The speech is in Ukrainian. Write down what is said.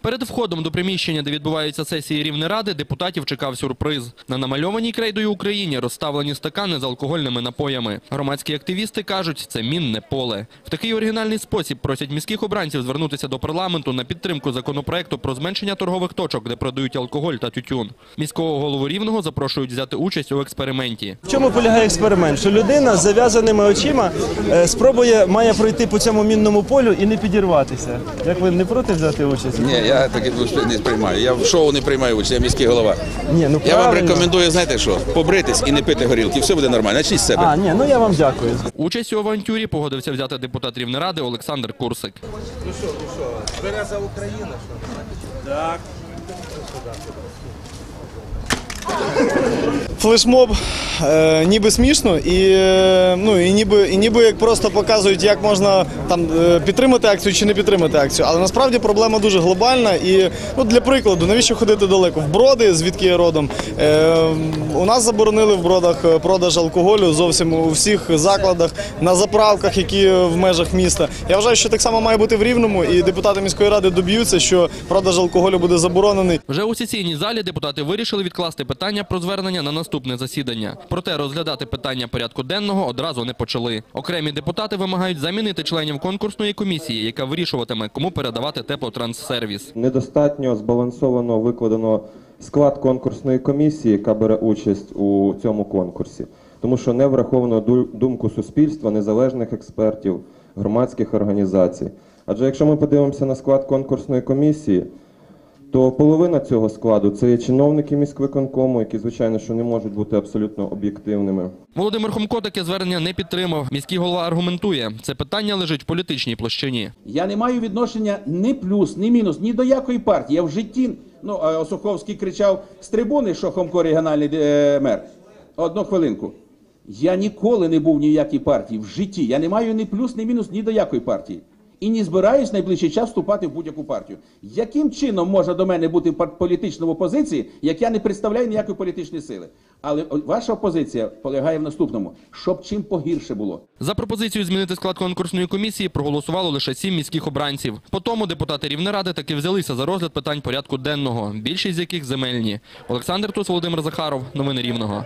Перед входом до приміщення, де відбуваються сесії Рівнеради, депутатів чекав сюрприз. На намальованій крейдою Україні розставлені стакани з алкогольними напоями. Громадські активісти кажуть, це мінне поле. В такий оригінальний спосіб просять міських обранців звернутися до парламенту на підтримку законопроекту про зменшення торгових точок, де продають алкоголь та тютюн. Міського голову Рівного запрошують взяти участь у експерименті. В чому полягає експеримент? Що людина з зав'язаними очима е, спробує має пройти по цьому мінному полю і не підірватися. Як ви не проти взяти участь? Ні, я таке не приймаю. Я в шоу не приймаю участь, я міський голова. Ні, ну Я вам правильно. рекомендую, знаєте що, побритись і не пити горілки. Все буде нормально. Начніть з себе. А, ні, ну я вам дякую. Участь у авантюрі погодився взяти депутат Рівнеради Олександр Курсик. Флешмоб е, ніби смішно, і, е, ну, і, ніби, і ніби як просто показують, як можна там е, підтримати акцію чи не підтримати акцію. Але насправді проблема дуже глобальна. І ну, для прикладу, навіщо ходити далеко? В броди, звідки я родом, е, у нас заборонили в бродах е, продаж алкоголю зовсім у всіх закладах, на заправках, які в межах міста. Я вважаю, що так само має бути в Рівному, і депутати міської ради доб'ються, що продаж алкоголю буде заборонений. Вже у сесійній залі депутати вирішили відкласти питання про звернення на наступне засідання. Проте розглядати питання порядку денного одразу не почали. Окремі депутати вимагають замінити членів конкурсної комісії, яка вирішуватиме, кому передавати теплотранссервіс. недостатньо збалансовано викладено склад конкурсної комісії, яка бере участь у цьому конкурсі, тому що не враховано думку суспільства, незалежних експертів, громадських організацій. Адже якщо ми подивимося на склад конкурсної комісії, то половина цього складу це є чиновники міськвиконкому, які, звичайно, що не можуть бути абсолютно об'єктивними. Володимир Хомко таке звернення не підтримав. Міський голова аргументує, це питання лежить в політичній площині. Я не маю відношення ні плюс, ні мінус, ні до якої партії. Я в житті, ну, а Осуховський кричав з трибуни, що Хомко регіональний е, мер. Одну хвилинку. Я ніколи не був ніякій партії в житті. Я не маю ні плюс, ні мінус, ні до якої партії. І не збираюсь найближчий час вступати в будь-яку партію. Яким чином можна до мене бути політично в опозиції, як я не представляю ніякої політичної сили? Але ваша опозиція полягає в наступному, щоб чим погірше було. За пропозицію змінити склад конкурсної комісії проголосувало лише сім міських обранців. По тому депутати Рівнеради таки взялися за розгляд питань порядку денного, більшість з яких земельні. Олександр Тус, Володимир Захаров. Новини Рівного.